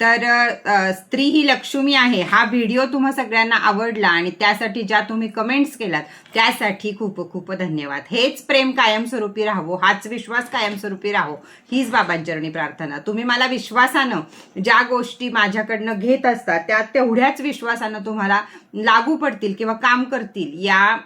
तर स्त्री ही लक्ष्मी आहे. हा व्हिडिओ तुम्हा सगळ्यांना आवडला आणि त्यासाठी ज्या तुम्ही कमेंट्स केलात त्यासाठी खूप खूप धन्यवाद. हेच प्रेम कायमस्वरूपी राहावो हाच विश्वास कायमस्वरूपी राहो हीच बाबांचरणी प्रार्थना. तुम्ही मला विश्वासानं ज्या गोष्टी माझ्याकडनं घेत असतात त्या तेवढ्याच विश्वासानं तुम्हाला लागू पडतील किंवा काम करतील या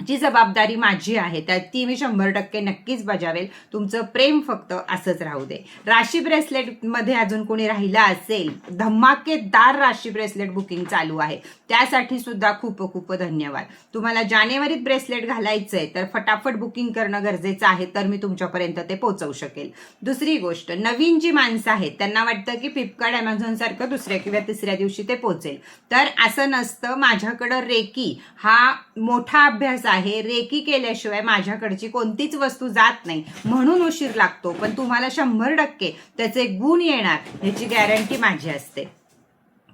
जी जबाबदारी माझी आहे त्या ती मी शंभर टक्के नक्कीच बजावेल. तुमचं प्रेम फक्त असंच राहू दे. राशी ब्रेसलेटमध्ये अजून कोणी राहिला असेल धमाकेदार राशी ब्रेसलेट बुकिंग चालू आहे. त्यासाठी सुद्धा खूप खूप धन्यवाद. तुम्हाला जानेवारीत ब्रेसलेट घालायचं आहे तर फटाफट बुकिंग करणं गरजेचं आहे तर मी तुमच्यापर्यंत ते पोहोचवू शकेल. दुसरी गोष्ट नवीन जी माणसं आहेत त्यांना वाटतं की फ्लिपकार्ट ॲमेझॉनसारखं दुसऱ्या किंवा तिसऱ्या दिवशी ते पोहोचेल. तर असं नसतं माझ्याकडं रेकी हा मोठा अभ्यास आहे रेकी केल्याशिवाय माझ्याकडची कोणतीच वस्तू जात नाही. म्हणून उशीर लागतो पण तुम्हाला शंभर टक्के त्याचे गुण येणार ह्याची गॅरंटी माझी असते.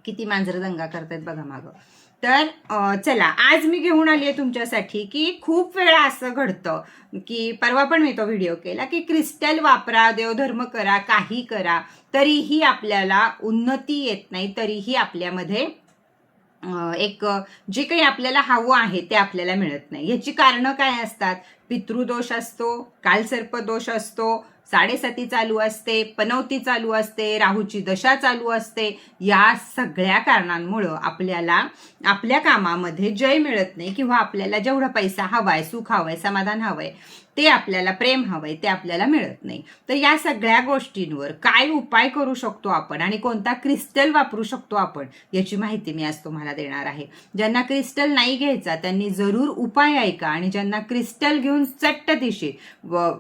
किती मांजरं दंगा करतायत बघा मागं. तर चला आज मी घेऊन आली आहे तुमच्यासाठी की खूप वेळा असं घडतं की परवा पण मी तो व्हिडिओ केला की क्रिस्टल वापरा देवधर्म करा काही करा तरीही आपल्याला उन्नती येत नाही तरीही आपल्यामध्ये एक जे काही आपल्याला हवं आहे ते आपल्याला मिळत नाही. याची कारणं काय असतात? पितृदोष असतो कालसर्प दोष असतो साडेसाती चालू असते पनवती चालू असते राहूची दशा चालू असते. या सगळ्या कारणांमुळं आपल्याला आपल्या कामामध्ये जय मिळत नाही किंवा आपल्याला जेवढा पैसा हवाय सुख हवंय समाधान हवंय ते आपल्याला प्रेम हवंय ते आपल्याला मिळत नाही. तर या सगळ्या गोष्टींवर काय उपाय करू शकतो आपण आणि कोणता क्रिस्टल वापरू शकतो आपण याची माहिती मी आज तुम्हाला देणार आहे. ज्यांना क्रिस्टल नाही घ्यायचा त्यांनी जरूर उपाय ऐका आणि ज्यांना क्रिस्टल घेऊन चट्ट दिशे व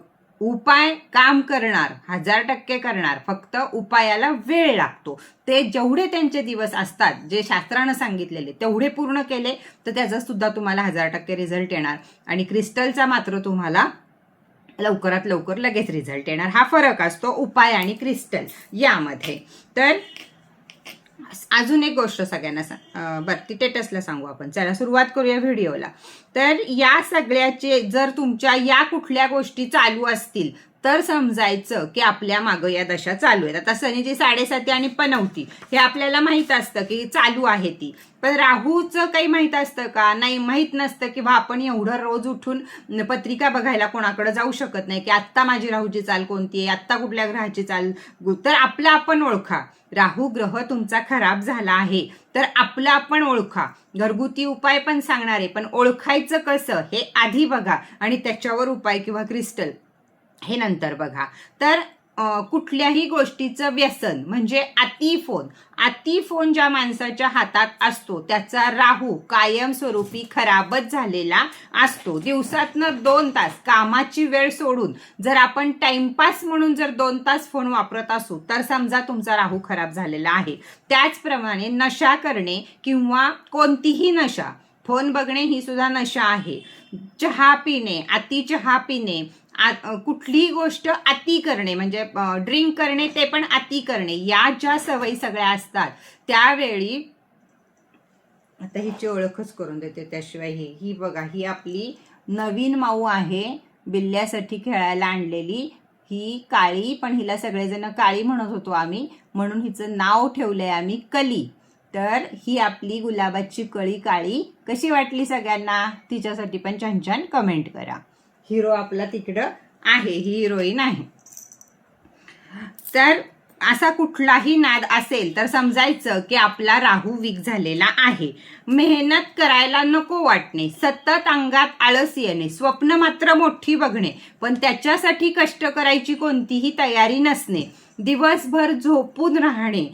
उपाय काम करणार हजार टक्के करणार फक्त उपायाला वेळ लागतो. ते जेवढे त्यांचे दिवस असतात जे शास्त्रानं सांगितलेले तेवढे पूर्ण केले तर त्याचा सुद्धा तुम्हाला हजार टक्के रिझल्ट येणार. आणि क्रिस्टलचा मात्र तुम्हाला लवकरात लवकर लगेच रिझल्ट येणार. हा फरक असतो उपाय आणि क्रिस्टल यामध्ये. तर अजून एक गोष्ट सगळ्यांना सांग बरं ती टेटसला सांगू आपण. चला सुरुवात करूया व्हिडिओला तर या सगळ्याचे जर तुमच्या या कुठल्या गोष्टी चालू असतील तर समजायचं की आपल्या मागं या दशा चालू आहेत. आता शनीची साडेसाती आणि पनवती हे आपल्याला माहीत असतं की चालू आहे ती. पण राहूचं काही माहीत असतं का? नाही माहीत नसतं किंवा आपण एवढं रोज उठून पत्रिका बघायला कोणाकडे जाऊ शकत नाही की आत्ता माझी राहूची चाल कोणती आहे? आत्ता कुठल्या ग्रहाची चाल? तर आपलं आपण ओळखा. राहू ग्रह तुमचा खराब झाला आहे. तर आपलं आपण ओळखा. घरगुती उपाय पण सांगणार आहे पण ओळखायचं कसं हे आधी बघा. आणि त्याच्यावर उपाय किंवा क्रिस्टल. हे नंतर बघा. तर कुठल्याही गोष्टीचं व्यसन म्हणजे अति फोन अति फोन ज्या माणसाच्या हातात असतो त्याचा राहू कायमस्वरूपी खराबच झालेला असतो. दिवसातनं दोन तास कामाची वेळ सोडून जर आपण टाइमपास म्हणून जर दोन तास फोन वापरत असू तर समजा तुमचा राहू खराब झालेला आहे. त्याचप्रमाणे नशा करणे किंवा कोणतीही नशा फोन बघणे ही सुद्धा नशा आहे. चहा पिणे अति चहा पिणे आ- कुठलीही गोष्ट अति करणे म्हणजे ड्रिंक करणे ते पण अति करणे. या ज्या सवयी सगळ्या असतात त्यावेळी आता हिची ओळखच करून देते त्याशिवाय ही. ही बघा ही आपली नवीन माऊ आहे बिल्ल्यासाठी खेळायला आणलेली. ही काळी पण हिला सगळेजण काळी म्हणत होतो आम्ही. म्हणून हिचं नाव ठेवलंय आम्ही कली. तर ही आपली गुलाबाची कळी काळी. कशी वाटली सगळ्यांना? तिच्यासाठी पण छान छान कमेंट करा. हिरो आपला तिकडं आहे ही हिरोईन आहे. तर असा कुठलाही नाद असेल तर समजायचं की आपला राहू वीक झालेला आहे. मेहनत करायला नको वाटणे सतत अंगात आळस येणे स्वप्न मात्र मोठी बघणे पण त्याच्यासाठी कष्ट करायची कोणतीही तयारी नसणे दिवसभर झोपून राहणे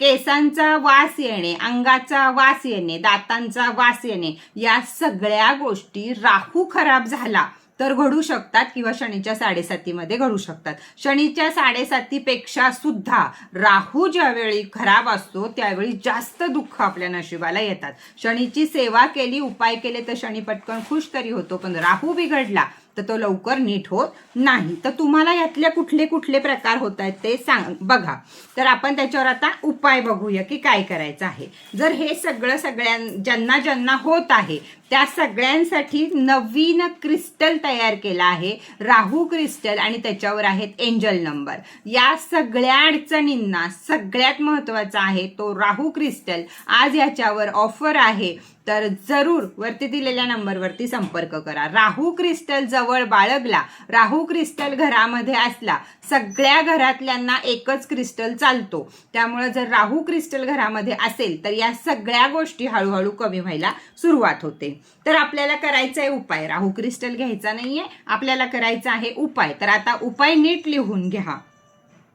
केसांचा वास येणे अंगाचा वास येणे दातांचा वास येणे या सगळ्या गोष्टी राहू खराब झाला. तर घडू शकतात किंवा शनीच्या साडेसातीमध्ये घडू शकतात. शनीच्या साडेसातीपेक्षा सुद्धा राहू ज्यावेळी खराब असतो त्यावेळी जास्त दुःख आपल्या नशिबाला येतात. शनीची सेवा केली उपाय केले तर शनी पटकन खुश तरी होतो पण राहू बिघडला तर तो लवकर नीट होत नाही. तर तुम्हाला यातले कुठले कुठले प्रकार होत आहेत ते सांग बघा. तर आपण त्याच्यावर आता उपाय बघूया की काय करायचं आहे. जर हे सगळं सगळ्यां ज्यांना ज्यांना होत आहे त्या सगळ्यांसाठी नवीन क्रिस्टल तयार केला आहे राहू क्रिस्टल आणि त्याच्यावर आहेत एंजल नंबर. या सगळ्या अडचणींना सगळ्यात महत्त्वाचा आहे तो राहू क्रिस्टल. आज याच्यावर ऑफर आहे तर जरूर वरती दिलेल्या नंबरवरती संपर्क करा. राहू क्रिस्टल जवळ बाळगला. राहू क्रिस्टल घरामध्ये असला सगळ्या घरातल्यांना एकच क्रिस्टल चालतो. त्यामुळे जर राहू क्रिस्टल घरामध्ये असेल तर या सगळ्या गोष्टी हळूहळू कमी व्हायला सुरुवात होते. तर आपल्याला करायचा आहे उपाय. राहू क्रिस्टल घ्यायचा नाहीये आपल्याला करायचा आहे उपाय. तर आता उपाय नीट लिहून घ्या.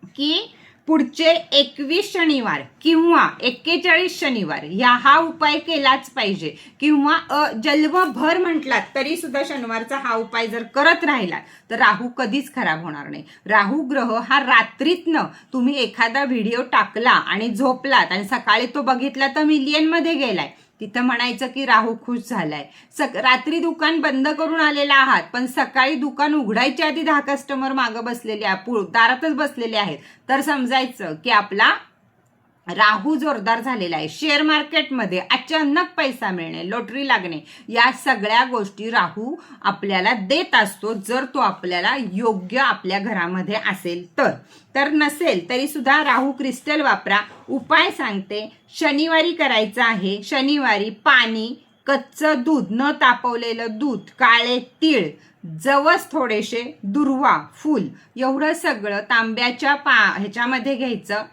की पुढचे एकवीस शनिवार किंवा एक्केचाळीस शनिवार या हा उपाय केलाच पाहिजे. किंवा अ, जन्मभर म्हटलात तरी सुद्धा शनिवारचा हा उपाय जर करत राहिला तर राहू कधीच खराब होणार नाही. राहू ग्रह हा रात्रीतनं तुम्ही एखादा व्हिडिओ टाकला आणि झोपलात आणि सकाळी तो बघितला तर मिलियनमध्ये गेलाय. तिथं म्हणायचं की राहू खुश झालाय. सक रात्री दुकान बंद करून आलेला आहात पण सकाळी दुकान उघडायच्या आधी दहा कस्टमर मागं बसलेले दारातच बसलेले आहेत. तर समजायचं की आपला राहू जोरदार झालेला आहे. शेअर मार्केटमध्ये अचानक पैसा मिळणे लॉटरी लागणे या सगळ्या गोष्टी राहू आपल्याला देत असतो जर तो आपल्याला योग्य आपल्या घरामध्ये असेल तर. तर नसेल तरी सुद्धा राहू क्रिस्टल वापरा. उपाय सांगते शनिवारी करायचं आहे. शनिवारी पाणी कच्चं दूध न तापवलेलं दूध काळे तीळ जवस थोडेसे दुर्वा फूल एवढं सगळं तांब्याच्या पा ह्याच्यामध्ये घ्यायचं.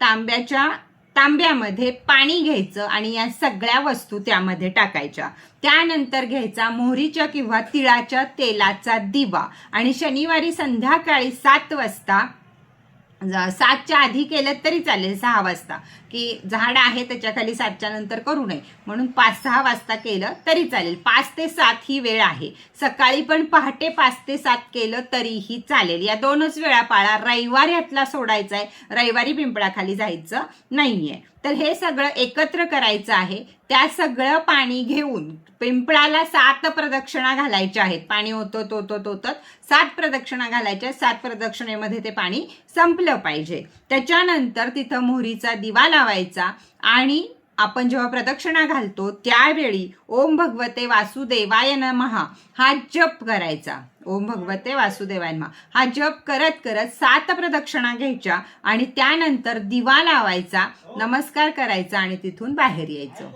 तांब्याच्या तांब्यामध्ये पाणी घ्यायचं आणि या सगळ्या वस्तू त्यामध्ये टाकायच्या. त्यानंतर घ्यायचा मोहरीच्या किंवा तिळाच्या तेलाचा दिवा. आणि शनिवारी संध्याकाळी सात वाजता सातच्या आधी केलं तरी चालेल सहा वाजता. की झाड आहे त्याच्याखाली सातच्या नंतर करू नये. म्हणून पाच सहा वाजता केलं तरी चालेल. पाच ते सात ही वेळ आहे. सकाळी पण पहाटे पाच ते सात केलं तरीही चालेल. या दोनच वेळा पाळा रविवार यातला सोडायचा आहे. रविवारी पिंपळाखाली जायचं नाहीये. तर हे सगळं एकत्र करायचं आहे. त्या सगळं पाणी घेऊन पिंपळाला सात प्रदक्षिणा घालायच्या आहेत. पाणी होतं तोतो तोतत सात प्रदक्षिणा घालायच्या सात प्रदक्षिणेमध्ये ते पाणी संपलं पाहिजे. त्याच्यानंतर तिथं मोहरीचा दिवा लावायचा. आणि आपण जेव्हा प्रदक्षिणा घालतो त्यावेळी ओम भगवते वासुदेवाय महा हा जप करायचा. ओम भगवते वासुदेवाय महा हा जप करत करत सात प्रदक्षिणा घ्यायच्या आणि त्यानंतर दिवा लावायचा नमस्कार करायचा आणि तिथून बाहेर यायचं.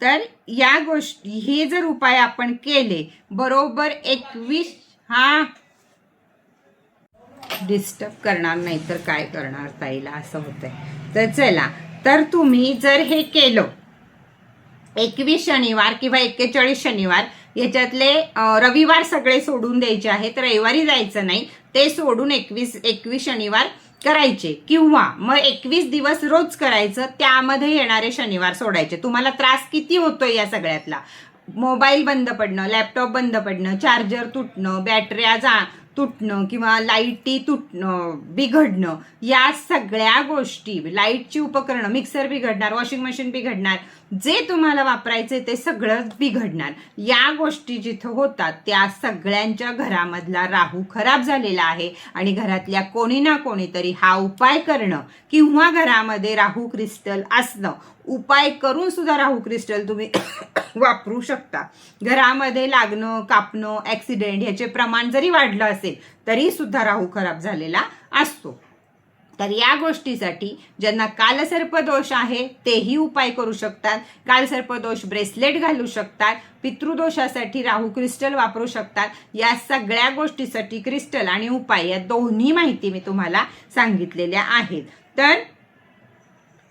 तर या गोष्टी हे जर उपाय आपण केले बरोबर एकवीस हा डिस्टर्ब करणार नाही तर काय करणार ताईला असं होतंय. तर चला तर तुम्ही जर हे केलं एकवीस शनिवार किंवा एक्केचाळीस शनिवार याच्यातले रविवार सगळे सोडून द्यायचे आहेत रविवारी जायचं नाही ते सोडून एकवीस एकवीस शनिवार करायचे. किंवा मग एकवीस दिवस रोज करायचं त्यामध्ये येणारे शनिवार सोडायचे. तुम्हाला त्रास किती होतोय या सगळ्यातला? मोबाईल बंद पडणं लॅपटॉप बंद पडणं चार्जर तुटणं बॅटऱ्या जा तुटणं किंवा लाईटी तुटणं बिघडणं या सगळ्या गोष्टी लाईटची उपकरणं मिक्सर बिघडणार वॉशिंग मशीन बिघडणार जे तुम्हाला वापरायचे ते सगळं बिघडणार. या गोष्टी जिथं होतात त्या सगळ्यांच्या घरामधला राहू खराब झालेला आहे. आणि घरातल्या कोणी ना कोणीतरी हा उपाय करणं किंवा घरामध्ये राहू क्रिस्टल असणं उपाय करून सुद्धा राहू क्रिस्टल तुम्ही वापरू शकता. घरामध्ये लागणं कापणं ऍक्सिडेंट ह्याचे प्रमाण जरी वाढलं असेल तरी सुद्धा राहू खराब झालेला असतो. तर या गोष्टीसाठी ज्यांना कालसर्पदोष आहे तेही उपाय करू शकतात. कालसर्पदोष ब्रेसलेट घालू शकतात. पितृदोषासाठी राहू क्रिस्टल वापरू शकतात. या सगळ्या गोष्टीसाठी क्रिस्टल आणि उपाय या दोन्ही माहिती मी तुम्हाला सांगितलेल्या आहेत. तर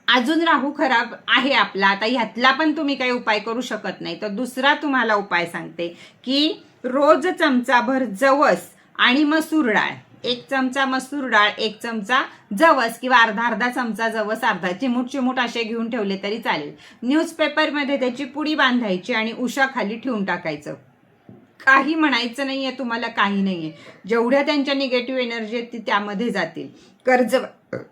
अजून राहू खराब आहे आपला. आता ह्यातला पण तुम्ही काही उपाय करू शकत नाही. तर दुसरा तुम्हाला उपाय सांगते की रोज चमचाभर जवस आणि मसूर डाळ. एक चमचा मसूर डाळ एक चमचा जवस किंवा अर्धा अर्धा चमचा जवस अर्धा चिमूट चिमूट असे घेऊन ठेवले तरी चालेल. न्यूजपेपरमध्ये त्याची पुडी बांधायची आणि उशाखाली ठेवून टाकायचं. काही म्हणायचं नाही आहे तुम्हाला काही नाही आहे जेवढ्या त्यांच्या निगेटिव्ह एनर्जी आहेत ती त्यामध्ये जातील. कर्ज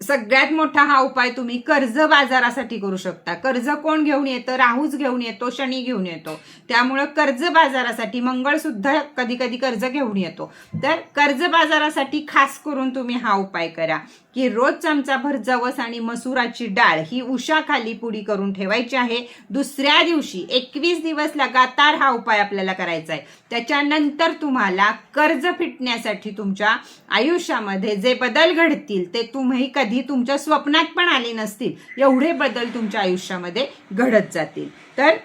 सगळ्यात मोठा हा उपाय तुम्ही कर्ज बाजारासाठी करू शकता. कर्ज कोण घेऊन येतं? राहूच घेऊन येतो शनी घेऊन येतो. त्यामुळं कर्ज बाजारासाठी मंगळ सुद्धा कधी कधी कर्ज घेऊन येतो. तर कर्ज बाजारासाठी खास करून तुम्ही हा उपाय करा की रोज चमचाभर जवस आणि मसुराची डाळ ही उशाखाली पुडी करून ठेवायची आहे. दुसऱ्या दिवशी एकवीस दिवस लगातार हा उपाय आपल्याला करायचा आहे. त्याच्यानंतर तुम्हाला कर्ज फिटण्यासाठी तुमच्या आयुष्यामध्ये जे बदल घडतील ते तुम्ही कधी तुमच्या स्वप्नात पण आले नसतील. एवढे बदल तुमच्या आयुष्यामध्ये घडत जातील. तर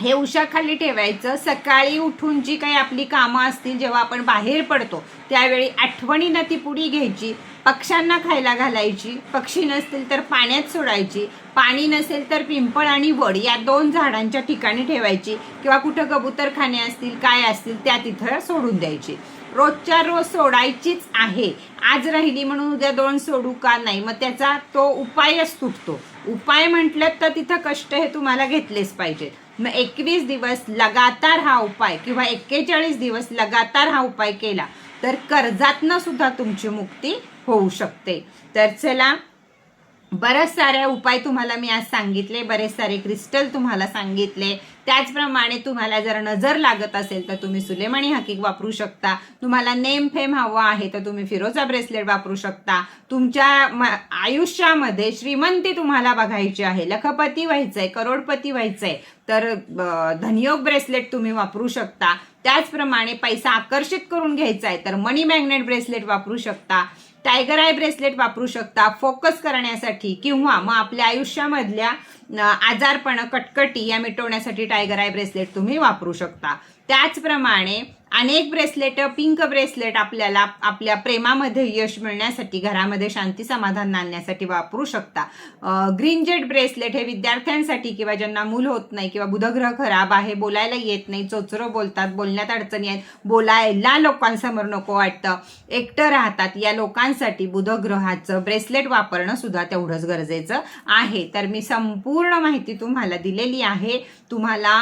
हे उशाखाली ठेवायचं. सकाळी उठून जी काही आपली कामं असतील जेव्हा आपण बाहेर पडतो त्यावेळी आठवणीनं ती पुडी घ्यायची पक्ष्यांना खायला घालायची पक्षी नसतील तर पाण्यात सोडायची पाणी नसेल तर पिंपळ आणि वड या दोन झाडांच्या ठिकाणी ठेवायची किंवा कुठं कबूतरखाने असतील काय असतील त्या तिथं सोडून द्यायची. रोजच्या रोज सोडायचीच आहे. आज राहिली म्हणून उद्या दोन सोडू का नाही? मग त्याचा तो उपायच तुटतो. उपाय म्हटलं तर तिथं कष्ट हे तुम्हाला घेतलेच पाहिजेत मग एकवीस दिवस लगातार हा उपाय किंवा एक्केचाळीस दिवस लगातार हा उपाय केला तर कर्जातनं सुद्धा तुमची मुक्ती होऊ शकते. तर चला बरेच सारे उपाय तुम्हाला मी आज सांगितले बरेच सारे क्रिस्टल तुम्हाला सांगितले. त्याचप्रमाणे तुम्हाला जर नजर लागत असेल तर तुम्ही सुलेमानी हकीक वापरू शकता. तुम्हाला नेम फेम हवा आहे तर तुम्ही फिरोजा ब्रेसलेट वापरू शकता. तुमच्या आयुष्यामध्ये श्रीमंती तुम्हाला बघायची आहे. लखपती व्हायचंय करोडपती व्हायचंय. तर धनयोग ब्रेसलेट तुम्ही वापरू शकता. त्याचप्रमाणे पैसा आकर्षित करून घ्यायचा आहे तर मनी मॅग्नेट ब्रेसलेट वापरू शकता. टायगर आय ब्रेसलेट वापरू शकता. फोकस करण्यासाठी किंवा मग आपल्या आयुष्यामधल्या आजारपण कटकटी या मिटवण्यासाठी टायगर आय ब्रेसलेट तुम्ही वापरू शकता. त्याचप्रमाणे अनेक ब्रेसलेट पिंक ब्रेसलेट आपल्याला आपल्या प्रेमामध्ये यश मिळण्यासाठी घरामध्ये शांती समाधान आणण्यासाठी वापरू शकता. ग्रीन जेट ब्रेसलेट हे विद्यार्थ्यांसाठी किंवा ज्यांना मूल होत नाही किंवा बुधग्रह खराब आहे बोलायला येत नाही चोचरं बोलतात बोलण्यात अडचणी आहेत बोलायला लोकांसमोर नको वाटतं. एकटं राहतात या लोकांसाठी बुधग्रहाचं ब्रेसलेट वापरणं सुद्धा तेवढंच गरजेचं आहे. तर मी संपूर्ण माहिती तुम्हाला दिलेली आहे. तुम्हाला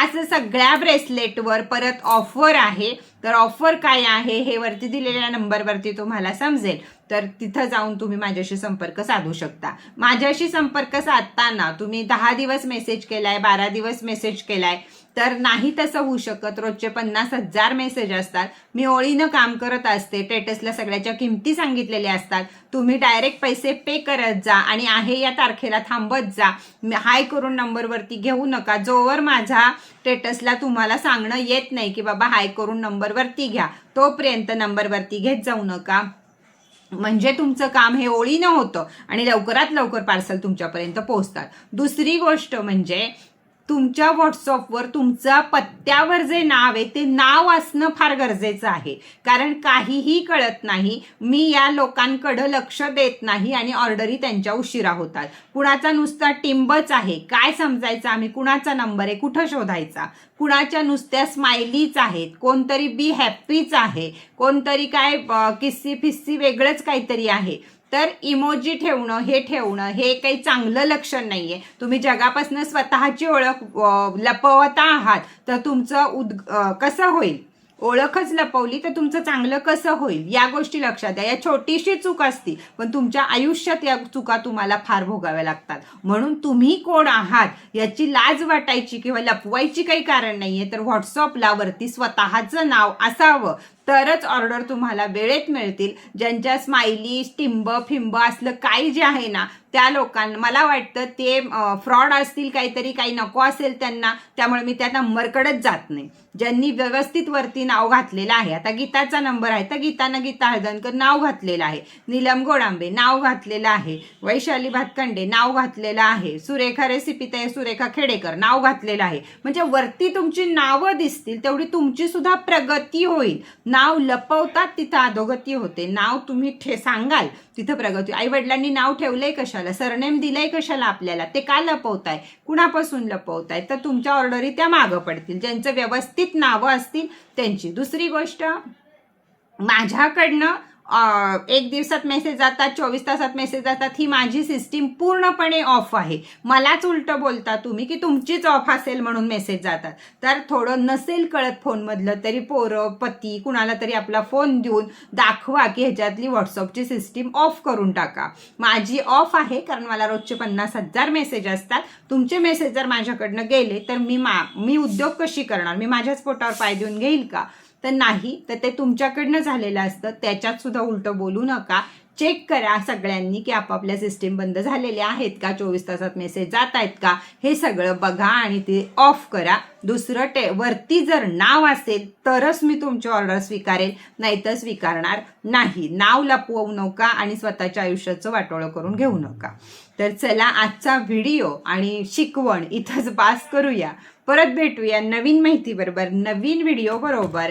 आज सगळ्या ब्रेसलेटवर परत ऑफर आहे. तर ऑफर काय आहे हे वरती दिलेल्या नंबरवरती तुम्हाला समजेल. तर तिथं जाऊन तुम्ही माझ्याशी संपर्क साधू शकता. माझ्याशी संपर्क साधताना तुम्ही दहा दिवस मेसेज केलाय बारा दिवस मेसेज केलाय. तर नाही तसं होऊ शकत. रोजचे पन्नास हजार मेसेज असतात. मी ओळीनं काम करत असते. टेटसला सगळ्याच्या किमती सांगितलेल्या असतात. तुम्ही डायरेक्ट पैसे पे करत जा आणि आहे या तारखेला थांबत जा. हाय करून नंबरवरती घेऊ नका. जोवर माझा टेटसला तुम्हाला सांगणं येत नाही की बाबा हाय करून नंबरवरती घ्या. तोपर्यंत नंबरवरती घेत जाऊ नका. म्हणजे तुमचं काम हे ओळीनं होतं आणि लवकरात लवकर पार्सल तुमच्यापर्यंत पोहोचतात. दुसरी गोष्ट म्हणजे तुमच्या व्हॉट्सअपवर तुमचा पत्त्यावर जे नाव आहे ते नाव असणं फार गरजेचं आहे. कारण काहीही कळत नाही मी या लोकांकडं लक्ष देत नाही आणि ऑर्डरी त्यांच्या उशिरा होतात. कुणाचा नुसता टिंबच आहे काय समजायचं आम्ही? कुणाचा नंबर आहे? कुठं शोधायचा? कुणाच्या नुसत्या स्माइलीच आहेत? कोणतरी बी हॅपीच आहे. कोणतरी काय किस्सी फिस्सी वेगळंच काहीतरी आहे. तर इमोजी ठेवणं हे ठेवणं हे काही चांगलं लक्षण नाहीये. तुम्ही जगापासून स्वतःची ओळख लपवता आहात तर तुमचं उद कसं होईल? ओळखच लपवली तर तुमचं चांगलं कसं होईल? या गोष्टी लक्षात द्या. या छोटीशी चूक असती पण तुमच्या आयुष्यात या चुका तुम्हाला फार भोगाव्या लागतात. म्हणून तुम्ही कोण आहात याची लाज वाटायची किंवा लपवायची काही कारण नाहीये तर व्हॉट्सअपला वरती स्वतःचं नाव असावं. तरच ऑर्डर तुम्हाला वेळेत मिळतील. ज्यांच्या स्माइली टिंब फिंब असलं काही जे आहे ना त्या लोकांना मला वाटतं ते फ्रॉड असतील काहीतरी काही नको असेल त्यांना त्यामुळे मी त्या नंबरकडेच जात नाही. ज्यांनी व्यवस्थित वरती नाव घातलेलं आहे. आता गीताचा नंबर आहे तर गीतानं गीता हळदणकर नाव घातलेलं आहे. नीलम गोडांबे नाव घातलेलं आहे. वैशाली भातकंडे नाव घातलेलं आहे. सुरेखा रेसिपी ते सुरेखा खेडेकर नाव घातलेलं आहे. म्हणजे वरती तुमची नावं दिसतील तेवढी तुमची सुद्धा प्रगती होईल. नाव लपवतात तिथं अधोगती होते. नाव तुम्ही ठे सांगाल. तिथं प्रगती आई वडिलांनी नाव ठेवलंय कशाला? सरनेम दिलंय कशाला आपल्याला? ते का लपवताय? कुणापासून लपवताय? तर तुमच्या ऑर्डरी त्या मागं पडतील. ज्यांचं व्यवस्थित नावं असतील त्यांची. दुसरी गोष्ट माझ्याकडनं एक दिवसात मेसेज जातात चोवीस तासात मेसेज जातात. ही माझी सिस्टीम पूर्णपणे ऑफ आहे. मलाच उलटं बोलता तुम्ही की तुमचीच ऑफ असेल म्हणून मेसेज जातात. तर थोडं नसेल कळत फोनमधलं तरी पोरं पती कुणाला तरी आपला फोन देऊन दाखवा की ह्याच्यातली व्हॉट्सअपची सिस्टीम ऑफ करून टाका. माझी ऑफ आहे कारण मला रोजचे पन्नास हजार मेसेज असतात. तुमचे मेसेज जर माझ्याकडनं गेले तर मी मा मी उद्योग कशी करणार? मी माझ्याच पोटावर पाय देऊन घेईल का? तर नाही तर ते तुमच्याकडनं झालेलं असतं. त्याच्यात सुद्धा उलटं बोलू नका. चेक करा सगळ्यांनी की आपापल्या सिस्टीम बंद झालेल्या आहेत का? चोवीस तासात मेसेज जात आहेत का? हे सगळं बघा आणि ते ऑफ करा. दुसरं टे वरती जर नाव असेल तरच मी तुमची ऑर्डर स्वीकारेल. नाहीतर स्वीकारणार नाही. नाव लपवू नका आणि स्वतःच्या आयुष्याचं वाटोळं करून घेऊ नका. तर चला आजचा व्हिडिओ आणि शिकवण इथंच पास करूया. परत भेटूया नवीन माहितीबरोबर. नवीन व्हिडिओ बरोबर.